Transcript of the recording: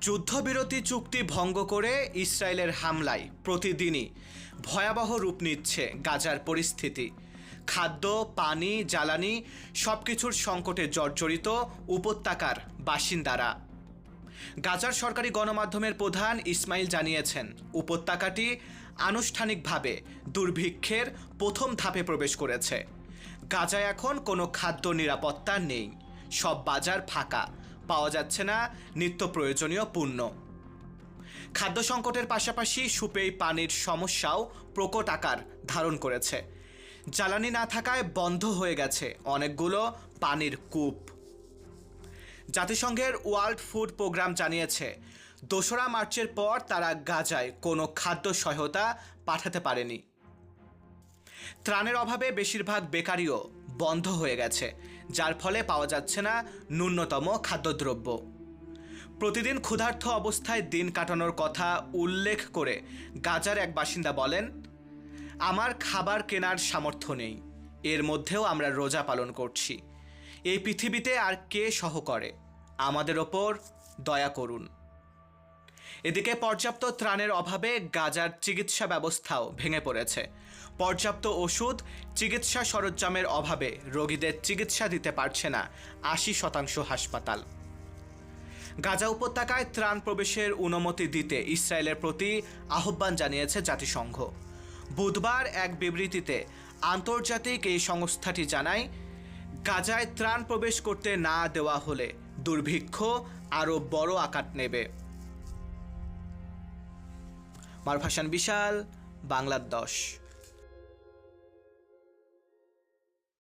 যুদ্ধবিরতি চুক্তি ভঙ্গ করে ইসরায়েলের হামলায় প্রতিদিনই ভয়াবহ রূপ নিচ্ছে গাজার পরিস্থিতি। খাদ্য, পানি, জ্বালানি সব কিছুর সংকটে জর্জরিত উপত্যকার বাসিন্দারা। গাজার সরকারি গণমাধ্যমের প্রধান ইসমাইল জানিয়েছেন, উপত্যকাটি আনুষ্ঠানিকভাবে দুর্ভিক্ষের প্রথম ধাপে প্রবেশ করেছে। গাজায় এখন কোনো খাদ্য নিরাপত্তা নেই, সব বাজার ফাঁকা। পাওয়া যাচ্ছে না নিত্য প্রয়োজনীয় পণ্য। খাদ্য সংকটের পাশাপাশি সুপেয় পানির সমস্যাও প্রকট আকার ধারণ করেছে। জ্বালানি না থাকায় বন্ধ হয়ে গেছে অনেকগুলো পানির কূপ। জাতিসংঘের ওয়ার্ল্ড ফুড প্রোগ্রাম জানিয়েছে, দোসরা মার্চের পর তারা গাজায় কোনো খাদ্য সহায়তা পাঠাতে পারেনি। ত্রাণের অভাবে বেশিরভাগ বেকারিও বন্ধ হয়ে গেছে, যার ফলে পাওয়া যাচ্ছে না ন্যূনতম খাদ্যদ্রব্য। প্রতিদিন ক্ষুধার্ত অবস্থায় দিন কাটানোর কথা উল্লেখ করে গাজার এক বাসিন্দা বলেন, আমার খাবার কেনার সামর্থ্য নেই, এর মধ্যেও আমরা রোজা পালন করছি। এই পৃথিবীতে আর কে সহ করে? আমাদের ওপর দয়া করুন। এদিকে পর্যাপ্ত ত্রাণের অভাবে গাজার চিকিৎসা ব্যবস্থাও ভেঙে পড়েছে। পর্যাপ্ত ওষুধ, চিকিৎসা সরঞ্জামের অভাবে রোগীদের চিকিৎসা দিতে পারছে না আশি শতাংশ হাসপাতাল। গাজা উপত্যকায় ত্রাণ প্রবেশের অনুমতি দিতে ইসরায়েলের প্রতি আহ্বান জানিয়েছে জাতিসংঘ। বুধবার এক বিবৃতিতে আন্তর্জাতিক এই সংস্থাটি জানায়, গাজায় ত্রাণ প্রবেশ করতে না দেওয়া হলে দুর্ভিক্ষ আরও বড় আকার নেবে। মারফাসান বিশাল বাংলার দশ।